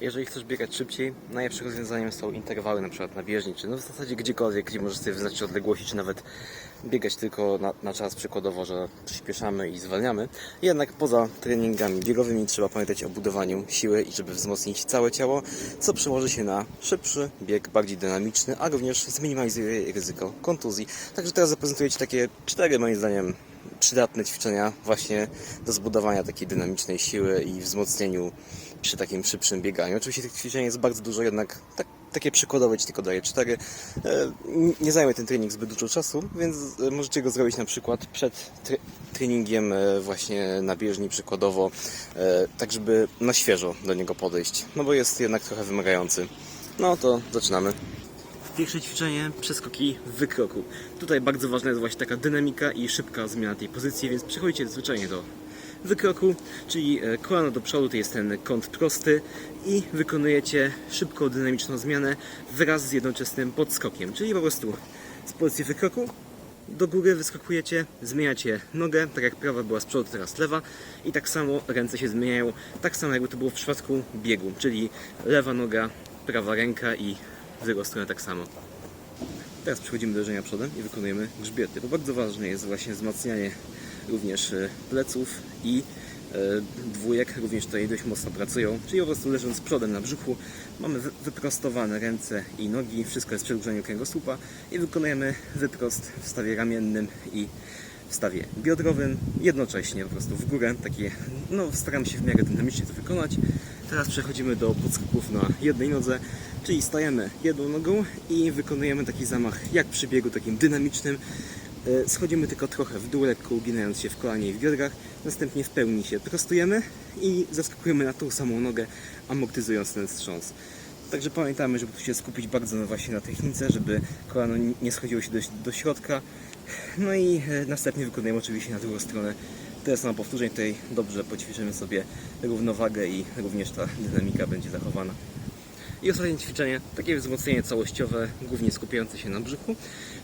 Jeżeli chcesz biegać szybciej, najlepszym rozwiązaniem są interwały, na przykład na bieżni, czy no w zasadzie gdziekolwiek, gdzie możesz sobie wyznaczyć odległości, czy nawet biegać tylko na, na czas, przykładowo, że przyspieszamy i zwalniamy. Jednak poza treningami biegowymi trzeba pamiętać o budowaniu siły i żeby wzmocnić całe ciało, co przełoży się na szybszy bieg, bardziej dynamiczny, a również zminimalizuje ryzyko kontuzji. Także teraz zaprezentuję Ci takie cztery, moim zdaniem, przydatne ćwiczenia właśnie do zbudowania takiej dynamicznej siły i wzmocnieniu przy takim szybszym bieganiu. Oczywiście tych ćwiczeń jest bardzo dużo, jednak tak, takie przykładowe Ci tylko daję cztery. E, Nie zajmie ten trening zbyt dużo czasu, więc e, możecie go zrobić na przykład przed tre- treningiem e, właśnie na bieżni przykładowo, tak żeby na świeżo do niego podejść, no bo jest jednak trochę wymagający. No to zaczynamy. Pierwsze ćwiczenie przeskoki w wykroku. Tutaj bardzo ważna jest właśnie taka dynamika i szybka zmiana tej pozycji, więc przechodzicie zwyczajnie do wykroku, czyli e, kolano do przodu to jest ten kąt prosty i wykonujecie szybką, dynamiczną zmianę wraz z jednoczesnym podskokiem, czyli po prostu z pozycji wykroku do góry wyskakujecie, zmieniacie nogę, tak jak prawa była z przodu, teraz lewa i tak samo ręce się zmieniają, tak samo jakby to było w przypadku biegu, czyli lewa noga, prawa ręka i w drugą stronę tak samo. Teraz przechodzimy do leżenia przodem i wykonujemy grzbiety, bo bardzo ważne jest właśnie wzmacnianie również e, pleców i e, dwójek również tutaj dość mocno pracują, czyli po prostu leżąc przodem na brzuchu mamy wy- wyprostowane ręce i nogi, wszystko jest przy uderzeniu kręgosłupa i wykonujemy wyprost w stawie ramiennym i w stawie biodrowym, jednocześnie po prostu w górę, takie, no staram się w miarę dynamicznie to wykonać. Teraz przechodzimy do podskoków na jednej nodze, czyli stajemy jedną nogą i wykonujemy taki zamach jak przy biegu takim dynamicznym. E, Schodzimy tylko trochę w dół, lekko uginając się w kolanie i w biodrach, następnie w pełni się prostujemy i zaskakujemy na tą samą nogę, amortyzując ten wstrząs. Także pamiętamy, żeby tu się skupić bardzo właśnie na technice, żeby kolano nie schodziło się do, do środka. No i e, następnie wykonujemy oczywiście na drugą stronę tyle samo powtórzeń. Tutaj dobrze poćwiczymy sobie równowagę i również ta dynamika będzie zachowana. I ostatnie ćwiczenie, takie wzmocnienie całościowe, głównie skupiające się na brzuchu,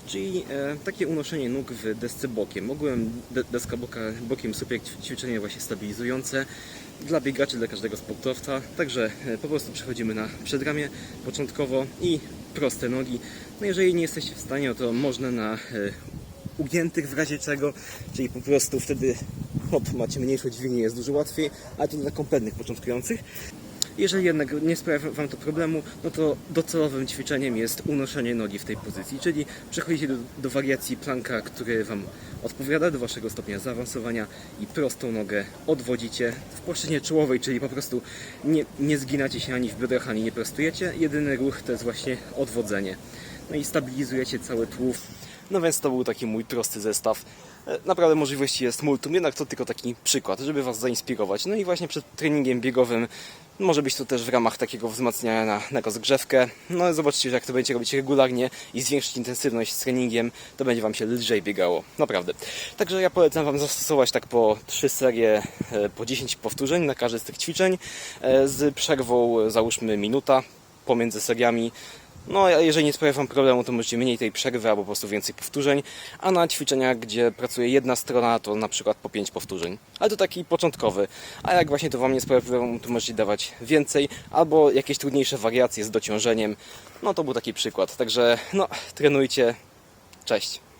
czyli e, takie unoszenie nóg w desce bokiem. Ogółem de, deska boka, bokiem ćw- ćwiczenie właśnie stabilizujące dla biegaczy, dla każdego sportowca. Także e, po prostu przechodzimy na przedramię początkowo i proste nogi. No jeżeli nie jesteście w stanie, no to można na e, ugiętych w razie czego, czyli po prostu wtedy hop, macie mniejszą dźwignię, jest dużo łatwiej, ale to dla kompletnych początkujących. Jeżeli jednak nie sprawia Wam to problemu, no to docelowym ćwiczeniem jest unoszenie nogi w tej pozycji, czyli przechodzicie do, do wariacji planka, który Wam odpowiada do Waszego stopnia zaawansowania i prostą nogę odwodzicie w płaszczyźnie czołowej, czyli po prostu nie, nie zginacie się ani w biodrach, ani nie prostujecie. Jedyny ruch to jest właśnie odwodzenie. No i stabilizujecie cały tułów. No więc to był taki mój prosty zestaw. E, Naprawdę możliwości jest multum, jednak to tylko taki przykład, żeby Was zainspirować. No i właśnie przed treningiem biegowym może być to też w ramach takiego wzmacniania na, na rozgrzewkę. No zobaczcie, że jak to będziecie robić regularnie i zwiększyć intensywność z treningiem, to będzie Wam się lżej biegało. Naprawdę. Także ja polecam Wam zastosować tak po 3 serie, e, po 10 powtórzeń na każde z tych ćwiczeń, e, z przerwą załóżmy minuta pomiędzy seriami. No, jeżeli nie sprawia Wam problemu, to możecie mniej tej przerwy albo po prostu więcej powtórzeń, a na ćwiczeniach, gdzie pracuje jedna strona, to na przykład po 5 powtórzeń. Ale to taki początkowy. A jak właśnie to Wam nie sprawia problemu, to możecie dawać więcej, albo jakieś trudniejsze wariacje z dociążeniem. No to był taki przykład. Także, no, trenujcie. Cześć.